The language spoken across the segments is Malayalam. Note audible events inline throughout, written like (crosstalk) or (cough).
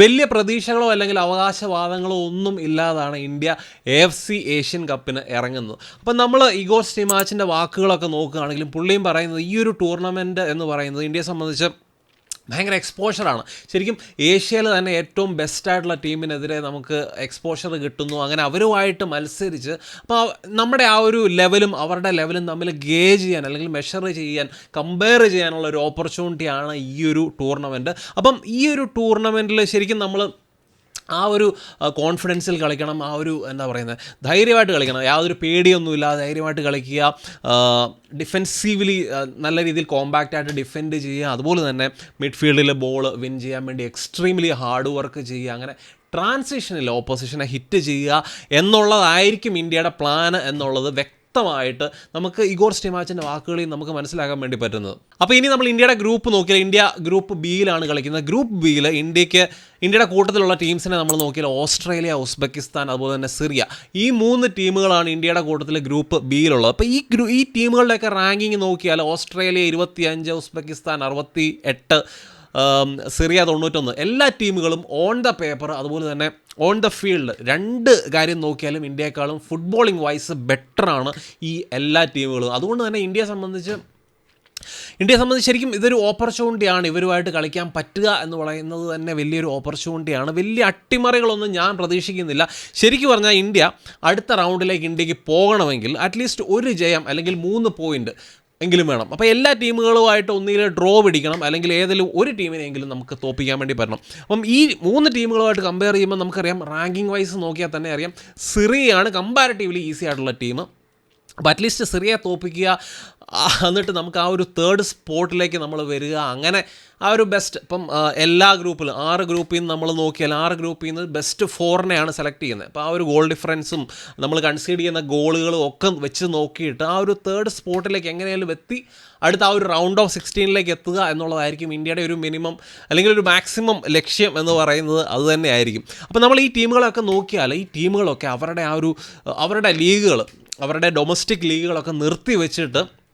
വലിയ പ്രതീക്ഷകളോ അല്ലെങ്കിൽ അവകാശവാദങ്ങളോ ഒന്നും ഇല്ലാതാണ് ഇന്ത്യ എഫ് സി ഏഷ്യൻ കപ്പിന് ഇറങ്ങുന്നത്. അപ്പം നമ്മൾ ഇഗോർ സ്റ്റിമാച്ചിന്റെ വാക്കുകളൊക്കെ നോക്കുകയാണെങ്കിലും പുള്ളിയും പറയുന്നത് ഈ ഒരു ടൂർണമെന്റ് എന്ന് പറയുന്നത് ഇന്ത്യയെ സംബന്ധിച്ച് ഭയങ്കര എക്സ്പോഷറാണ് ശരിക്കും ഏഷ്യയിൽ തന്നെ ഏറ്റവും ബെസ്റ്റായിട്ടുള്ള ടീമിനെതിരെ നമുക്ക് എക്സ്പോഷർ കിട്ടുന്നു. അങ്ങനെ അവരുമായിട്ട് മത്സരിച്ച് അപ്പോൾ നമ്മുടെ ആ ഒരു ലെവലും അവരുടെ ലെവലും തമ്മിൽ ഗേജ് ചെയ്യാൻ അല്ലെങ്കിൽ മെഷർ ചെയ്യാൻ കമ്പയർ ചെയ്യാനുള്ള ഒരു ഓപ്പർച്യൂണിറ്റിയാണ് ഈ ഒരു ടൂർണമെന്റ് അപ്പം ഈ ഒരു ടൂർണമെന്റിൽ ശരിക്കും നമ്മൾ ആ ഒരു കോൺഫിഡൻസിൽ കളിക്കണം ആ ഒരു എന്താ പറയുന്നത് ധൈര്യമായിട്ട് കളിക്കണം. യാതൊരു പേടിയൊന്നുമില്ല ധൈര്യമായിട്ട് കളിക്കുക ഡിഫെൻസീവ്ലി നല്ല രീതിയിൽ കോമ്പാക്റ്റ് ആയിട്ട് ഡിഫെൻഡ് ചെയ്യുക. അതുപോലെ തന്നെ മിഡ്ഫീൽഡിൽ ബോൾ വിൻ ചെയ്യാൻ വേണ്ടി എക്സ്ട്രീംലി ഹാർഡ് വർക്ക് ചെയ്യുക. അങ്ങനെ ട്രാൻസിഷനിൽ ഓപ്പോസിഷനെ ഹിറ്റ് ചെയ്യുക എന്നുള്ളതായിരിക്കും ഇന്ത്യയുടെ പ്ലാൻ എന്നുള്ളത് വ്യക്തമായിട്ട് നമുക്ക് ഇഗോർ സ്റ്റിമാച്ചിന്റെ വാക്കുകളിൽ നമുക്ക് മനസ്സിലാക്കാൻ വേണ്ടി പറ്റുന്നത്. അപ്പോൾ ഇനി നമ്മൾ ഇന്ത്യയുടെ ഗ്രൂപ്പ് നോക്കിയാൽ ഇന്ത്യ ഗ്രൂപ്പ് ബിയിലാണ് കളിക്കുന്നത്. ഗ്രൂപ്പ് ബിയിൽ ഇന്ത്യയ്ക്ക് ഇന്ത്യയുടെ കൂട്ടത്തിലുള്ള ടീംസിനെ നമ്മൾ നോക്കിയാൽ ഓസ്ട്രേലിയ ഉസ്ബെക്കിസ്ഥാൻ അതുപോലെ തന്നെ സിറിയ. ഈ മൂന്ന് ടീമുകളാണ് ഇന്ത്യയുടെ കൂട്ടത്തിൽ ഗ്രൂപ്പ് ബിയിലുള്ളത്. അപ്പോൾ ഈ ഗ്രൂ ഈ ടീമുകളുടെയൊക്കെ റാങ്കിങ് നോക്കിയാൽ ഓസ്ട്രേലിയ ഇരുപത്തിയഞ്ച് ഉസ്ബെക്കിസ്ഥാൻ അറുപത്തി എട്ട് സിറിയ തൊണ്ണൂറ്റൊന്ന്. എല്ലാ ടീമുകളും ഓൺ ദ പേപ്പർ അതുപോലെ തന്നെ ഓൺ ദ ഫീൽഡ് രണ്ട് കാര്യം നോക്കിയാലും ഇന്ത്യയെക്കാളും ഫുട്ബോളിംഗ് വൈസ് ബെറ്ററാണ് ഈ എല്ലാ ടീമുകളും. അതുകൊണ്ട് തന്നെ ഇന്ത്യയെ സംബന്ധിച്ച് ഇന്ത്യയെ സംബന്ധിച്ച് ശരിക്കും ഇതൊരു ഓപ്പർച്യൂണിറ്റിയാണ് ഇവരുമായിട്ട് കളിക്കാൻ പറ്റുക എന്ന് പറയുന്നത് തന്നെ വലിയൊരു ഓപ്പർച്യൂണിറ്റിയാണ് വലിയ അട്ടിമറികളൊന്നും ഞാൻ പ്രതീക്ഷിക്കുന്നില്ല. ശരിക്കും പറഞ്ഞാൽ ഇന്ത്യ അടുത്ത റൗണ്ടിലേക്ക് ഇന്ത്യയ്ക്ക് പോകണമെങ്കിൽ അറ്റ്ലീസ്റ്റ് ഒരു ജയം അല്ലെങ്കിൽ മൂന്ന് പോയിന്റ് എങ്കിലും വേണം. അപ്പോൾ എല്ലാ ടീമുകളുമായിട്ട് ഒന്നിൽ ഡ്രോ പിടിക്കണം. അല്ലെങ്കിൽ ഏതെങ്കിലും ഒരു ടീമിനെങ്കിലും നമുക്ക് തോപ്പിക്കാൻ വേണ്ടി പറ്റണം. അപ്പം ഈ മൂന്ന് ടീമുകളുമായിട്ട് കമ്പയർ ചെയ്യുമ്പോൾ നമുക്കറിയാം. റാങ്കിങ് വൈസ് നോക്കിയാൽ തന്നെ അറിയാം. സിറിയാണ് കമ്പാരിറ്റീവ്ലി ഈസി ആയിട്ടുള്ള ടീം. അപ്പോൾ അറ്റ്ലീസ്റ്റ് സിറിയെ തോപ്പിക്കുക എന്നിട്ട് നമുക്ക് ആ ഒരു തേർഡ് സ്പോട്ടിലേക്ക് നമ്മൾ വരിക. അങ്ങനെ ആ ഒരു ബെസ്റ്റ് ഇപ്പം എല്ലാ ഗ്രൂപ്പിലും ആറ് ഗ്രൂപ്പിൽ നിന്ന് നമ്മൾ നോക്കിയാൽ ആറ് ഗ്രൂപ്പിൽ നിന്ന് ബെസ്റ്റ് ഫോറിനെയാണ് സെലക്ട് ചെയ്യുന്നത്. അപ്പോൾ ആ ഒരു ഗോൾ ഡിഫറൻസും നമ്മൾ കൺസീഡ് ചെയ്യുന്ന ഗോളുകളും ഒക്കെ വെച്ച് നോക്കിയിട്ട് ആ ഒരു തേർഡ് സ്പോട്ടിലേക്ക് എങ്ങനെയാലും എത്തി അടുത്ത ആ ഒരു റൗണ്ട് ഓഫ് സിക്സ്റ്റീനിലേക്ക് എത്തുക എന്നുള്ളതായിരിക്കും ഇന്ത്യയുടെ ഒരു മിനിമം അല്ലെങ്കിൽ ഒരു മാക്സിമം ലക്ഷ്യം എന്ന് പറയുന്നത് അത് തന്നെയായിരിക്കും. അപ്പോൾ നമ്മൾ ഈ ടീമുകളൊക്കെ നോക്കിയാൽ ഈ ടീമുകളൊക്കെ അവരുടെ ആ ഒരു അവരുടെ ലീഗുകൾ അവരുടെ ഡൊമസ്റ്റിക് ലീഗുകളൊക്കെ നിർത്തി വെച്ചിട്ട്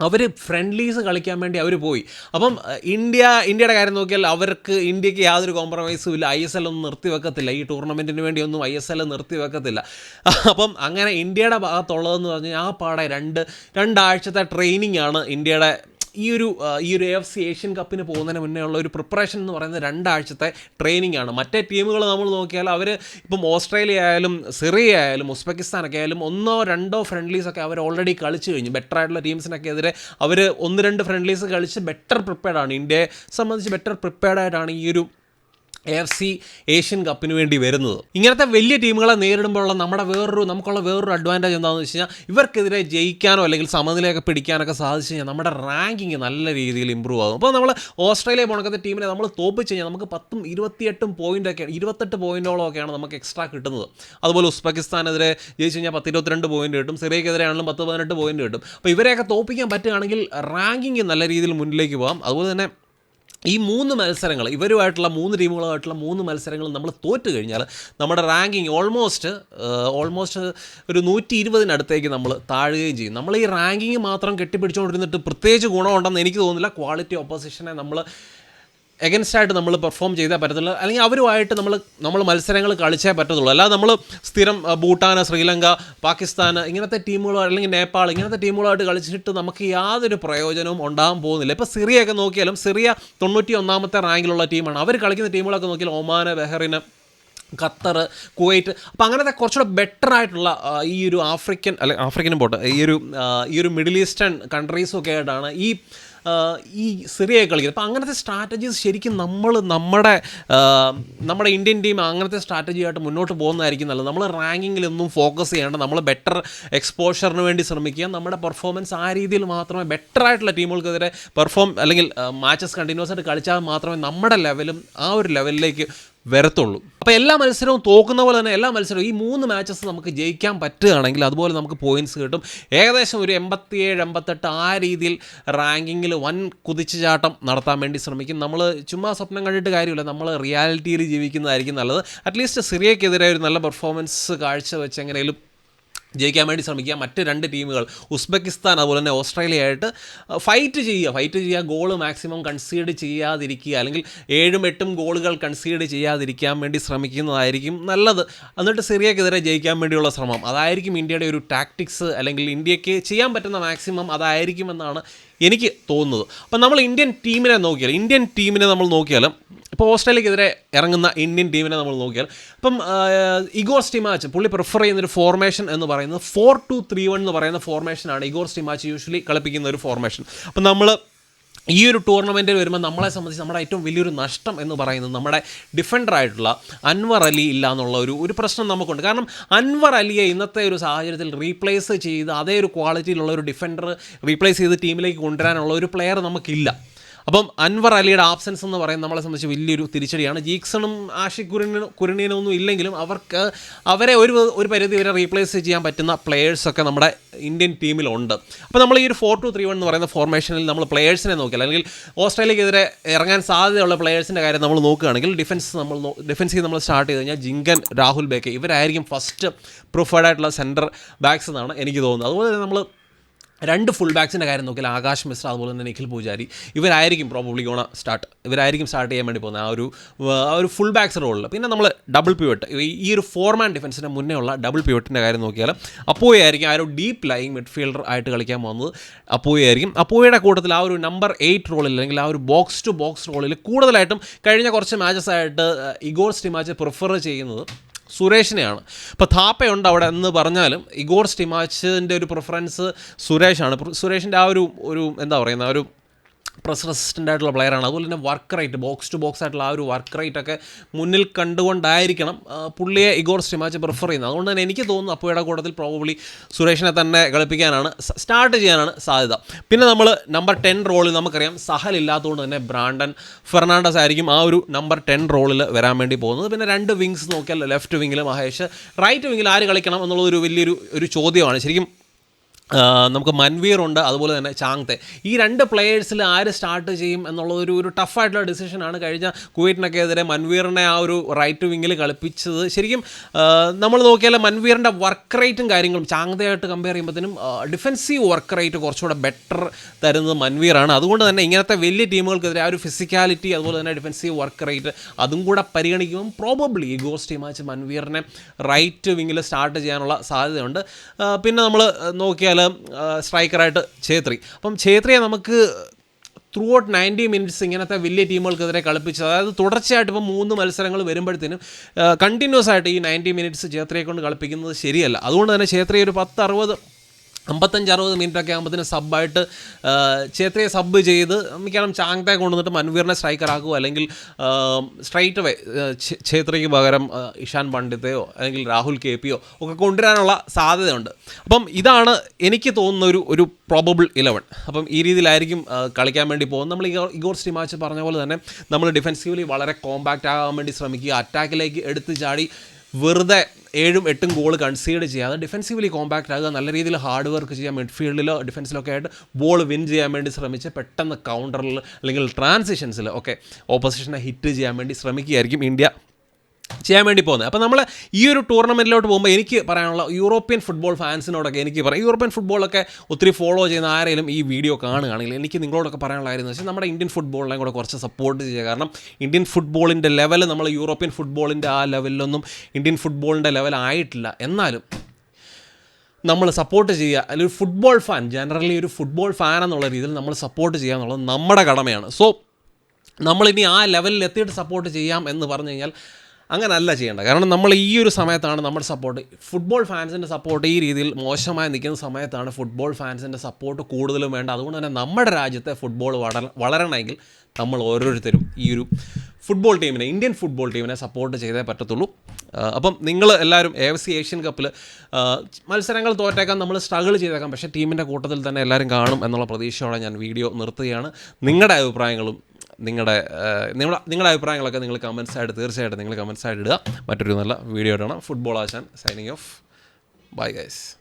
അവർ ഫ്രണ്ട്ലീസ് കളിക്കാൻ വേണ്ടി അവർ പോയി. അപ്പം ഇന്ത്യ ഇന്ത്യയുടെ കാര്യം നോക്കിയാൽ അവർക്ക് ഇന്ത്യയ്ക്ക് യാതൊരു കോംപ്രമൈസും ഇല്ല. ഐ എസ് എൽ ഒന്നും നിർത്തി വെക്കത്തില്ല. ഈ ടൂർണമെന്റിന് വേണ്ടി ഒന്നും ഐ എസ് എൽ നിർത്തി വെക്കത്തില്ല. (laughs) അപ്പം അങ്ങനെ ഇന്ത്യയുടെ ഭാഗത്തുള്ളതെന്ന് പറഞ്ഞാൽ ആ പാടെ രണ്ട് രണ്ടാഴ്ചത്തെ ട്രെയിനിങ് ആണ് ഇന്ത്യയുടെ ഈ ഒരു ഈ ഒരു എഫ് സി ഏഷ്യൻ കപ്പിന് പോകുന്നതിന് മുന്നേ ഉള്ള ഒരു പ്രിപ്പറേഷൻ എന്ന് പറയുന്നത് രണ്ടാഴ്ചത്തെ ട്രെയിനിങ് ആണ്. മറ്റേ ടീമുകൾ നമ്മൾ നോക്കിയാൽ അവർ ഇപ്പം ഓസ്ട്രേലിയ ആയാലും സിറിയ ആയാലും ഉസ്ബെക്കിസ്ഥാനൊക്കെ ആയാലും ഒന്നോ രണ്ടോ ഫ്രണ്ട്ലീസ് ഒക്കെ അവർ ഓൾറെഡി കളിച്ചു കഴിഞ്ഞു. ബെറ്റർ ആയിട്ടുള്ള ടീംസിനൊക്കെ എതിരെ അവർ ഒന്ന് രണ്ട് ഫ്രണ്ട്ലീസ് കളിച്ച് ബെറ്റർ പ്രിപ്പയർഡ് ആണ്. ഇന്ത്യയെ സംബന്ധിച്ച് ബെറ്റർ പ്രിപ്പയർഡ് ആയിട്ടാണ് ഈ ഒരു എഫ് സി ഏഷ്യൻ കപ്പിന് വേണ്ടി വരുന്നത്. ഇങ്ങനത്തെ വലിയ ടീമുകളെ നേരിടുമ്പോഴുള്ള നമ്മുടെ വേറൊരു നമുക്കുള്ള വേറൊരു അഡ്വാന്റേജ് എന്താണെന്ന് വെച്ച് കഴിഞ്ഞാൽ ഇവർക്കെതിരെ ജയിക്കാനോ അല്ലെങ്കിൽ സമനിലയൊക്കെ പിടിക്കാനൊക്കെ സാധിച്ചു കഴിഞ്ഞാൽ നമ്മുടെ റാങ്കിങ് നല്ല രീതിയിൽ ഇമ്പ്രൂവ് ആകും. അപ്പോൾ നമ്മൾ ഓസ്ട്രേലിയ പോണക്കത്തെ ടീമിനെ നമ്മൾ തോപ്പിച്ച് കഴിഞ്ഞാൽ നമുക്ക് പത്തും ഇരുപത്തിയെട്ടും പോയിന്റ് ഒക്കെ ഇരുപത്തെട്ട് പോയിന്റോളമൊക്കെയാണ് നമുക്ക് എക്സ്ട്രാ കിട്ടുന്നത്. അതുപോലെ ഉസ്ബെക്കിസ്ഥാനെതിരെ ജയിച്ചു കഴിഞ്ഞാൽ പത്ത് ഇരുപത്തിരണ്ട് പോയിന്റ് കിട്ടും സിറിയക്കെതിരെ ആണെങ്കിലും പത്ത് പതിനെട്ട് പോയിന്റ് കിട്ടും. അപ്പോൾ ഇവരെയൊക്കെ തോപ്പിക്കാൻ പറ്റുകയാണെങ്കിൽ റാങ്കിങ് നല്ല രീതിയിൽ മുന്നിലേക്ക് പോകാം. അതുപോലെ തന്നെ ഈ മൂന്ന് മത്സരങ്ങൾ ഇവരുമായിട്ടുള്ള മൂന്ന് ടീമുകളുമായിട്ടുള്ള മൂന്ന് മത്സരങ്ങൾ നമ്മൾ തോറ്റു കഴിഞ്ഞാൽ നമ്മുടെ റാങ്കിങ് ഓൾമോസ്റ്റ് ഓൾമോസ്റ്റ് ഒരു നൂറ്റി ഇരുപതിനടുത്തേക്ക് നമ്മൾ താഴുകയും ചെയ്യും. നമ്മൾ ഈ റാങ്കിങ് മാത്രം കെട്ടിപ്പിടിച്ചുകൊണ്ടിരുന്നിട്ട് പ്രത്യേകിച്ച് ഗുണമുണ്ടെന്ന് എനിക്ക് തോന്നുന്നില്ല. ക്വാളിറ്റി ഓപ്പോസിഷനെ നമ്മൾ എഗൻസ്റ്റ് ആയിട്ട് നമ്മൾ പെർഫോം ചെയ്തേ പറ്റത്തുള്ളൂ അല്ലെങ്കിൽ അവരുമായിട്ട് നമ്മൾ നമ്മൾ മത്സരങ്ങൾ കളിച്ചേ പറ്റത്തുള്ളൂ. അല്ലാതെ നമ്മൾ സ്ഥിരം ഭൂട്ടാന് ശ്രീലങ്ക പാകിസ്ഥാൻ ഇങ്ങനത്തെ ടീമുകളോ അല്ലെങ്കിൽ നേപ്പാൾ ഇങ്ങനത്തെ ടീമുകളായിട്ട് കളിച്ചിട്ട് നമുക്ക് യാതൊരു പ്രയോജനവും ഉണ്ടാകാൻ പോകുന്നില്ല. ഇപ്പോൾ സിറിയൊക്കെ നോക്കിയാലും സിറിയ തൊണ്ണൂറ്റി ഒന്നാമത്തെ റാങ്കിലുള്ള ടീമാണ്. അവർ കളിക്കുന്ന ടീമുകളൊക്കെ നോക്കിയാൽ ഒമാന് ബെഹറിന് ഖത്തർ കുവൈറ്റ്. അപ്പോൾ അങ്ങനത്തെ കുറച്ചുകൂടെ ബെറ്റർ ആയിട്ടുള്ള ഈ ഒരു ആഫ്രിക്കൻ അല്ലെ ആഫ്രിക്കനും പോട്ടെ ഈ ഒരു ഈ ഒരു മിഡിൽ ഈസ്റ്റേൺ കൺട്രീസും ഒക്കെ ആയിട്ടാണ് ഈ ഈ സിറിയ കളിക്കുന്നത്. അപ്പോൾ അങ്ങനത്തെ സ്ട്രാറ്റജീസ് ശരിക്കും നമ്മൾ നമ്മുടെ നമ്മുടെ ഇന്ത്യൻ ടീം അങ്ങനത്തെ സ്ട്രാറ്റജി ആയിട്ട് മുന്നോട്ട് പോകുന്നതായിരിക്കും നല്ലത്. നമ്മൾ റാങ്കിങ്ങിലൊന്നും ഫോക്കസ് ചെയ്യേണ്ട നമ്മൾ ബെറ്റർ എക്സ്പോഷറിന് വേണ്ടി ശ്രമിക്കുക. നമ്മുടെ പെർഫോമൻസ് ആ രീതിയിൽ മാത്രമേ ബെറ്റർ ആയിട്ടുള്ള ടീമുകൾക്കെതിരെ പെർഫോം അല്ലെങ്കിൽ മാച്ചസ് കണ്ടിന്യൂസ് ആയിട്ട് കളിച്ചാൽ മാത്രമേ നമ്മുടെ ലെവലും ആ ഒരു ലെവലിലേക്ക് വരത്തുള്ളൂ. അപ്പോൾ എല്ലാ മത്സരവും തോക്കുന്ന പോലെ തന്നെ എല്ലാ മത്സരവും ഈ മൂന്ന് മാച്ചസ് നമുക്ക് ജയിക്കാൻ പറ്റുകയാണെങ്കിൽ അതുപോലെ നമുക്ക് പോയിന്റ്സ് കിട്ടും. ഏകദേശം ഒരു എൺപത്തിയേഴ് എൺപത്തെട്ട് ആ രീതിയിൽ റാങ്കിങ്ങിൽ വൻ കുതിച്ചുചാട്ടം നടത്താൻ വേണ്ടി ശ്രമിക്കും. നമ്മൾ ചുമ്മാ സ്വപ്നം കണ്ടിട്ട് കാര്യമില്ല. നമ്മൾ റിയാലിറ്റിയിൽ ജീവിക്കുന്നതായിരിക്കും നല്ലത്. അറ്റ്ലീസ്റ്റ് സിറിയക്കെതിരെ ഒരു നല്ല പെർഫോമൻസ് കാഴ്ചവെച്ച് എങ്ങനെയും ജയിക്കാൻ വേണ്ടി ശ്രമിക്കുക. മറ്റ് രണ്ട് ടീമുകൾ ഉസ്ബെക്കിസ്ഥാൻ അതുപോലെ തന്നെ ഓസ്ട്രേലിയ ആയിട്ട് ഫൈറ്റ് ചെയ്യുക. ഫൈറ്റ് ചെയ്യുക ഗോൾ മാക്സിമം കൺസീഡ് ചെയ്യാതിരിക്കുക. അല്ലെങ്കിൽ ഏഴും എട്ടും ഗോളുകൾ കൺസീഡ് ചെയ്യാതിരിക്കാൻ വേണ്ടി ശ്രമിക്കുന്നതായിരിക്കും നല്ലത്. എന്നിട്ട് സിറിയക്കെതിരെ ജയിക്കാൻ വേണ്ടിയുള്ള ശ്രമം. അതായിരിക്കും ഇന്ത്യയുടെ ഒരു ടാക്ടിക്സ് അല്ലെങ്കിൽ ഇന്ത്യയ്ക്ക് ചെയ്യാൻ പറ്റുന്ന മാക്സിമം അതായിരിക്കുമെന്നാണ് എനിക്ക് തോന്നുന്നത്. അപ്പം നമ്മൾ ഇന്ത്യൻ ടീമിനെ നോക്കിയാൽ ഇന്ത്യൻ ടീമിനെ നമ്മൾ നോക്കിയാലും ഇപ്പോൾ ഓസ്ട്രേലിയക്കെതിരെ ഇറങ്ങുന്ന ഇന്ത്യൻ ടീമിനെ നമ്മൾ നോക്കിയാൽ ഇപ്പം ഇഗോർ സ്റ്റിമാച്ച് പുള്ളി പ്രിഫർ ചെയ്യുന്ന ഒരു ഫോർമേഷൻ എന്ന് പറയുന്നത് ഫോർ ടു ത്രീ വൺ എന്ന് പറയുന്ന ഫോർമേഷനാണ് ഇഗോർ സ്റ്റിമാച്ച് യൂഷ്വലി കളിപ്പിക്കുന്ന ഒരു ഫോർമേഷൻ അപ്പം നമ്മൾ ഈ ഒരു ടൂർണമെന്റിൽ വരുമ്പോൾ നമ്മളെ സംബന്ധിച്ച് നമ്മുടെ ഏറ്റവും വലിയൊരു നഷ്ടം എന്ന് പറയുന്നത് നമ്മുടെ ഡിഫൻഡറായിട്ടുള്ള അൻവർ അലി ഇല്ല എന്നുള്ള ഒരു ഒരു പ്രശ്നം നമുക്കുണ്ട്. കാരണം അൻവർ അലിയെ ഇന്നത്തെ ഒരു സാഹചര്യത്തിൽ റീപ്ലേസ് ചെയ്ത് അതേ ഒരു ക്വാളിറ്റിയിലുള്ള ഒരു ഡിഫൻഡർ റീപ്ലേസ് ചെയ്ത് ടീമിലേക്ക് കൊണ്ടുവരാനുള്ള ഒരു പ്ലെയർ നമുക്കില്ല. അപ്പം അൻവർ അലിയുടെ ആബ്സെൻസ് എന്ന് പറയുന്നത് നമ്മളെ സംബന്ധിച്ച് വലിയൊരു തിരിച്ചടിയാണ്. ജീക്സണും ആഷിഖ് കുരുണിനും കുരുണീനും ഒന്നും ഇല്ലെങ്കിലും അവർക്ക് അവരെ ഒരു ഒരു പരിധി വരെ റീപ്ലേസ് ചെയ്യാൻ പറ്റുന്ന പ്ലെയേഴ്സൊക്കെ നമ്മുടെ ഇന്ത്യൻ ടീമിലുണ്ട് അപ്പോൾ നമ്മൾ ഈ ഒരു ഫോർ ടു ത്രീ വൺ എന്ന് പറയുന്ന ഫോർമേഷനിൽ നമ്മൾ പ്ലെയേഴ്സിനെ നോക്കിയാൽ അല്ലെങ്കിൽ ഓസ്ട്രേലിയക്കെതിരെ ഇറങ്ങാൻ സാധ്യതയുള്ള പ്ലെയേഴ്സിന്റെ കാര്യം നമ്മൾ നോക്കുകയാണെങ്കിൽ ഡിഫൻസ് നമ്മൾ ഡിഫൻസിൽ നമ്മൾ സ്റ്റാർട്ട് ചെയ്ത് കഴിഞ്ഞാൽ ജിങ്കൻ രാഹുൽ ബേക്കെ ഇവരായിരിക്കും ഫസ്റ്റ് പ്രിഫേർഡ് ആയിട്ടുള്ള സെന്റർ ബാക്സ് എന്നാണ് എനിക്ക് തോന്നുന്നത്. അതുപോലെ തന്നെ നമ്മൾ രണ്ട് ഫുൾ ബാക്സിന്റെ കാര്യം നോക്കിയാൽ ആകാശ് മിശ്ര അതുപോലെ തന്നെ നിഖിൽ പൂജാരി ഇവരായിരിക്കും പ്രോബബ്ലി ഗോണ സ്റ്റാർട്ട് ഇവരായിരിക്കും സ്റ്റാർട്ട് ചെയ്യാൻ വേണ്ടി പോകുന്നത്. ആ ഒരു ആ ഒരു ഫുൾ ബാക്സ് റോളിൽ പിന്നെ നമ്മൾ ഡബിൾ പിവട്ട് ഈ ഒരു ഫോർമാൻ ഡിഫൻസിന്റെ മുന്നേ ഉള്ള ഡബിൾ പിവട്ടിന്റെ കാര്യം നോക്കിയാൽ അപ്പോയായിരിക്കും ആ ഒരു ഡീപ്പ് ലൈങ് മിഡ്ഫീൽഡർ ആയിട്ട് കളിക്കാൻ പോകുന്നത്. അപ്പോയായിരിക്കും അപ്പോയുടെ കൂട്ടത്തിൽ ആ ഒരു നമ്പർ എയ്റ്റ് റോളിൽ അല്ലെങ്കിൽ ആ ഒരു ബോക്സ് ടു ബോക്സ് റോളിൽ കൂടുതലായിട്ടും കഴിഞ്ഞ കുറച്ച് മാച്ചസ് ആയിട്ട് ഇഗോർ സ്റ്റിമാച്ച് പ്രിഫർ ചെയ്യുന്നത് സുരേഷിനെയാണ്. ഇപ്പോൾ താപ്പയുണ്ട് അവിടെ എന്ന് പറഞ്ഞാലും ഇഗോർ സ്റ്റിമാച്ചിന്റെ ഒരു പ്രിഫറൻസ് സുരേഷാണ്. സുരേഷിന്റെ ആ ഒരു ഒരു എന്താ പറയുന്ന ഒരു പ്രസ് റെസിസ്റ്റന്റ് ആയിട്ടുള്ള പ്ലെയറാണ് അതുപോലെ തന്നെ work rate box to box ആയിട്ടുള്ള ആ ഒരു വർക്ക് റേറ്റ് ഒക്കെ മുന്നിൽ കണ്ടുകൊണ്ടായിരിക്കണം പുള്ളിയെ ഇഗോർ സ്റ്റിമാച്ച് പ്രിഫർ ചെയ്യുന്നത്. അതുകൊണ്ട് തന്നെ എനിക്ക് തോന്നുന്നു അപ്പോയുടെ കൂട്ടത്തിൽ പ്രോബബ്ലി സുരേഷിനെ തന്നെ കളിപ്പിക്കാനാണ് സ്റ്റാർട്ട് ചെയ്യാനാണ് സാധ്യത. പിന്നെ നമ്മൾ നമ്പർ ടെൻ റോളിൽ നമുക്കറിയാം സഹൽ ഇല്ലാത്തതുകൊണ്ട് തന്നെ ബ്രാൻഡൻ ഫെർണാണ്ടസ് ആയിരിക്കും ആ ഒരു നമ്പർ ടെൻ റോളിൽ വരാൻ വേണ്ടി പോകുന്നത്. പിന്നെ രണ്ട് വിങ്സ് നോക്കിയാൽ ലെഫ്റ്റ് വിങ്ങിൽ മഹേഷ് റൈറ്റ് വിങ്ങിൽ ആര് കളിക്കണം എന്നുള്ളതൊരു വലിയൊരു ഒരു ചോദ്യമാണ്. ശരിക്കും നമുക്ക് മൻവീർ ഉണ്ട് അതുപോലെ തന്നെ ചാങ്തെ. ഈ രണ്ട് പ്ലെയേഴ്സിൽ ആര് സ്റ്റാർട്ട് ചെയ്യും എന്നുള്ള ഒരു ഒരു ടഫായിട്ടുള്ള ഡിസിഷനാണ് കഴിഞ്ഞ കുവൈറ്റിനൊക്കെ എതിരെ മൻവീറിനെ ആ ഒരു റൈറ്റ് വിങ്ങിൽ കളിപ്പിച്ചത്. ശരിക്കും നമ്മൾ നോക്കിയാൽ മൻവീറിന്റെ വർക്ക് റേറ്റും കാര്യങ്ങളും ചാങ്തയായിട്ട് കമ്പയർ ചെയ്യുമ്പോഴത്തേനും ഡിഫെൻസീവ് വർക്ക് റേറ്റ് കുറച്ചുകൂടെ ബെറ്റർ തരുന്നത് മൻവീറാണ്. അതുകൊണ്ട് തന്നെ ഇങ്ങനത്തെ വലിയ ടീമുകൾക്കെതിരെ ആ ഒരു ഫിസിക്കാലിറ്റി അതുപോലെ തന്നെ ഡിഫെൻസീവ് വർക്ക് റേറ്റ് അതും കൂടെ പരിഗണിക്കുമ്പോൾ പ്രോബബ്ലി ഈ ഗോസ്റ്റ് മാച്ച് മൻവീറിനെ റൈറ്റ് വിങ്ങിൽ സ്റ്റാർട്ട് ചെയ്യാനുള്ള സാധ്യതയുണ്ട്. പിന്നെ നമ്മൾ നോക്കിയാൽ സ്ട്രൈക്കറായിട്ട് ഛേത്രി. അപ്പം ഛേത്രിയെ നമുക്ക് ത്രൂ ഔട്ട് നയന്റി മിനിറ്റ്സ് ഇങ്ങനത്തെ വലിയ ടീമുകൾക്കെതിരെ കളിപ്പിച്ചു അതായത് തുടർച്ചയായിട്ട് ഇപ്പോൾ മൂന്ന് മത്സരങ്ങൾ വരുമ്പോഴത്തേനും കണ്ടിന്യൂസ് ആയിട്ട് ഈ നയന്റി മിനിറ്റ്സ് ഛേത്രിയെ കൊണ്ട് കളിപ്പിക്കുന്നത് ശരിയല്ല. അതുകൊണ്ട് തന്നെ ഛേത്രി ഒരു പത്ത് അറുപത് അമ്പത്തഞ്ച് അറുപത് മിനിറ്റൊക്കെ ആകുമ്പോഴത്തേന് സബ്ബായിട്ട് ചേത്രയെ സബ് ചെയ്ത് മിക്കവാറും ചാങ്തെ കൊണ്ടുവന്നിട്ട് മൻവീറിനെ സ്ട്രൈക്കർ ആക്കുക അല്ലെങ്കിൽ സ്ട്രൈറ്റ് വേ ഛേത്രയ്ക്ക് പകരം ഇഷാൻ പണ്ഡിത്തയോ അല്ലെങ്കിൽ രാഹുൽ കെ പിയോ ഒക്കെ കൊണ്ടുവരാനുള്ള സാധ്യതയുണ്ട്. അപ്പം ഇതാണ് എനിക്ക് തോന്നുന്ന ഒരു ഒരു പ്രോബബിൾ ഇലവൻ അപ്പം ഈ രീതിയിലായിരിക്കും കളിക്കാൻ വേണ്ടി പോകുന്നത്. നമ്മൾ ഇഗോർ സ്റ്റിമാച്ച് പറഞ്ഞ പോലെ തന്നെ നമ്മൾ ഡിഫെൻസീവ്ലി വളരെ കോമ്പാക്റ്റ് ആകാൻ വേണ്ടി ശ്രമിക്കുക. അറ്റാക്കിലേക്ക് എടുത്തു ചാടി വെറുതെ ഏഴും എട്ടും ഗോൾ കൺസീഡ് ചെയ്യാതെ ഡിഫെൻസീവ്ലി കോമ്പാക്റ്റ് ആകുക നല്ല രീതിയിൽ ഹാർഡ് വർക്ക് ചെയ്യാൻ മിഡ്ഫീൽഡിലോ ഡിഫൻസിലൊക്കെ ആയിട്ട് ബോൾ വിൻ ചെയ്യാൻ വേണ്ടി ശ്രമിച്ച് പെട്ടെന്ന് കൗണ്ടറിൽ അല്ലെങ്കിൽ ട്രാൻസിഷൻസിൽ ഒക്കെ ഓപ്പോസിഷനെ ഹിറ്റ് ചെയ്യാൻ വേണ്ടി ശ്രമിക്കുകയായിരിക്കും ഇന്ത്യ. ചെയ്യാൻ വേണ്ടി പോകുന്നത്. അപ്പോൾ നമ്മൾ ഈ ഒരു ടൂർണമെന്റിലോട്ട് പോകുമ്പോൾ എനിക്ക് പറയാനുള്ള യൂറോപ്യൻ ഫുട്ബോൾ ഫാൻസിനോടൊക്കെ എനിക്ക് പറയാം. യൂറോപ്യൻ ഫുട്ബോളൊക്കെ ഒത്തിരി ഫോളോ ചെയ്യുന്ന ആരെങ്കിലും ഈ വീഡിയോ കാണുകയാണെങ്കിൽ എനിക്ക് നിങ്ങളോടൊക്കെ പറയാനുള്ള കാര്യം എന്ന് വെച്ചാൽ നമ്മുടെ ഇന്ത്യൻ ഫുട്ബോളിനെ കൂടെ കുറച്ച് സപ്പോർട്ട് ചെയ്യുക. കാരണം ഇന്ത്യൻ ഫുട്ബോളിന്റെ ലെവൽ നമ്മൾ യൂറോപ്യൻ ഫുട്ബോളിന്റെ ആ ലെവലിലൊന്നും ഇന്ത്യൻ ഫുട്ബോളിന്റെ ലെവൽ ആയിട്ടില്ല. എന്നാലും നമ്മൾ സപ്പോർട്ട് ചെയ്യുക. അല്ലെങ്കിൽ ഫുട്ബോൾ ഫാൻ ജനറലി ഒരു ഫുട്ബോൾ ഫാൻ എന്നുള്ള രീതിയിൽ നമ്മൾ സപ്പോർട്ട് ചെയ്യുക എന്നുള്ളത് നമ്മുടെ കടമയാണ്. സോ നമ്മളിനി ആ ലെവലിൽ എത്തിയിട്ട് സപ്പോർട്ട് ചെയ്യാം എന്ന് പറഞ്ഞു കഴിഞ്ഞാൽ അങ്ങനല്ല ചെയ്യേണ്ട കാരണം നമ്മൾ ഈ ഒരു സമയത്താണ് നമ്മുടെ സപ്പോർട്ട് ഫുട്ബോൾ ഫാൻസിന്റെ സപ്പോർട്ട് ഈ രീതിയിൽ മോശമായി നിൽക്കുന്ന സമയത്താണ് ഫുട്ബോൾ ഫാൻസിന്റെ സപ്പോർട്ട് കൂടുതലും വേണ്ട അതുകൊണ്ട് തന്നെ നമ്മുടെ രാജ്യത്തെ ഫുട്ബോൾ വളര വളരണമെങ്കിൽ നമ്മൾ ഓരോരുത്തരും ഈ ഒരു ഫുട്ബോൾ ടീമിനെ ഇന്ത്യൻ ഫുട്ബോൾ ടീമിനെ സപ്പോർട്ട് ചെയ്തേ പറ്റത്തുള്ളൂ. അപ്പം നിങ്ങൾ എല്ലാവരും എ എഫ് സി ഏഷ്യൻ കപ്പിൽ മത്സരങ്ങൾ തോറ്റേക്കാൻ നമ്മൾ സ്ട്രഗിൾ ചെയ്തേക്കാം പക്ഷേ ടീമിന്റെ കൂട്ടത്തിൽ തന്നെ എല്ലാവരും കാണും എന്നുള്ള പ്രതീക്ഷയോടെ ഞാൻ വീഡിയോ നിർത്തുകയാണ്. നിങ്ങളുടെ അഭിപ്രായങ്ങളും നിങ്ങളുടെ നിങ്ങളുടെ നിങ്ങളുടെ അഭിപ്രായങ്ങളൊക്കെ നിങ്ങൾ കമൻസ് ആയിട്ട് തീർച്ചയായിട്ടും നിങ്ങൾ കമൻസ് ആയിട്ട് ഇടുക. മറ്റൊരു നല്ല വീഡിയോ ഇടണം ഫുട്ബോൾ ആശാൻ സൈനിങ് ഓഫ് ബൈ ഗൈസ്